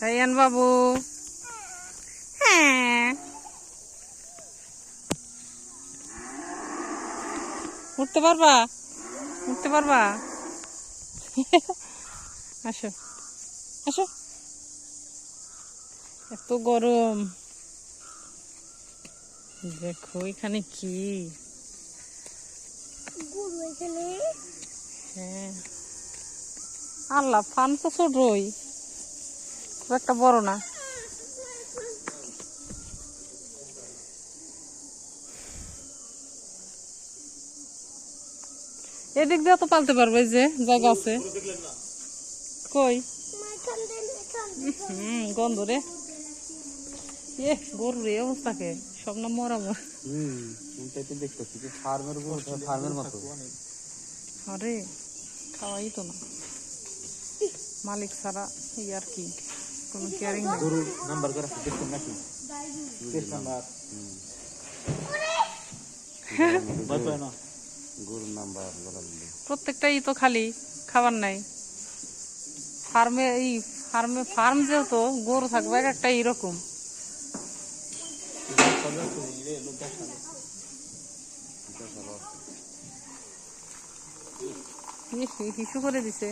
Ryan বাবু হ্যাঁ উঠতে পারবা উঠতে পারবা আসো আসো এত গরম দেখো এখানে কি হ্যাঁ আল্লাহ ফান তো ছোটই খুব একটা বড় না। এদিক দিয়ে তো পালতে পারবে যে জায়গা আছে। কই? হুম গন্ধ রে। এ গরু রে অবস্থাকে সব না মরা মর। হুম দেখতেছি যে ফার্মের গরু ফার্মের মতো। আরে খাওয়াই তো না। মালিক ছাড়া ই আর কি। কোনো কেয়ারিং নেই গরু নাম্বার করে নাকি নাম্বার ভয় পায় না গরুর নাম্বার প্রত্যেকটাই তো খালি খাবার নাই। ফার্মে এই ফার্মে ফার্ম যেহেতু গরু থাকবে এক একটা এইরকম ইস, হিসু করে দিছে।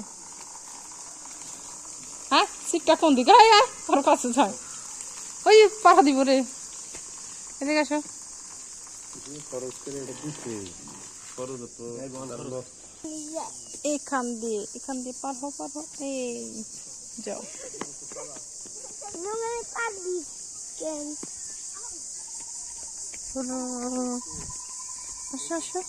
সিটটা কোন দিকে? আয় আয় তোর কাছে যায় ওই পাঠা দিব রে। এদিকে আসো। এখান দিয়ে এখান দিয়ে পার হো পার হো এই যাও। আসো আসো।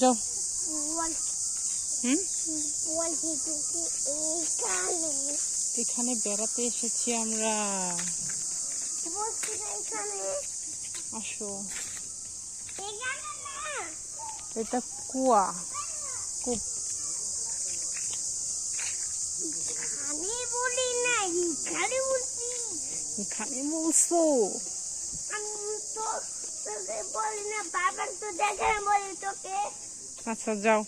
যাও। এখানে বেড়াতে এসেছি আমরা। আসো। এটা কুয়া। কূপ। এখানে বলছো? আমি তো আচ্ছা যাও।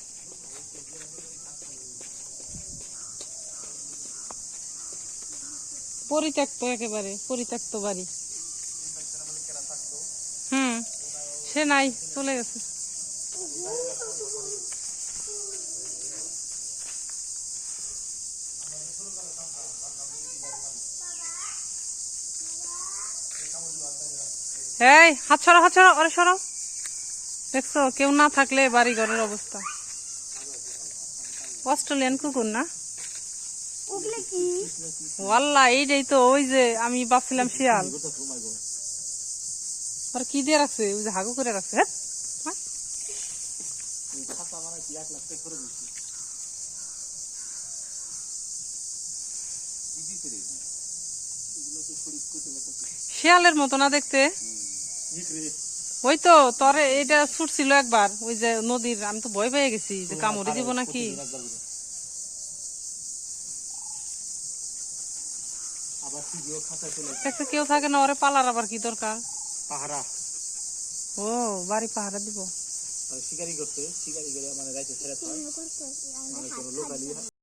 পরিত্যক্ত একেবারে পরিত্যক্ত বাড়ি। হুম সে নাই চলে গেছে। এই হাত ছড়া হাত ছড়া ওরে সরাও দেখছ কেউ না থাকলে বাড়ি ঘরের অবস্থা। অস্ট্রেলিয়ান কুকুর না? ওয়াল্লা এইটাই তো ওই যে আমি ভাবছিলাম শিয়াল। আর কি দিয়ে রাখছে? ওই যে হাগু করে রাখছে হ্যাঁ? শিয়ালের মতো না দেখতে? ওই তো তরে এটা ছুটছিল একবার ওই যে নদীর আমি তো ভয় পেয়ে গেছি যে কামড়ে দিব নাকি। দেখতে কেউ থাকে না ওরে পালার আবার কি দরকার? পাহারা। ও বাড়ি পাহারা দিব। শিকারি করছে শিকারি করে মানে ছেড়ে মানে কোনো লোকালি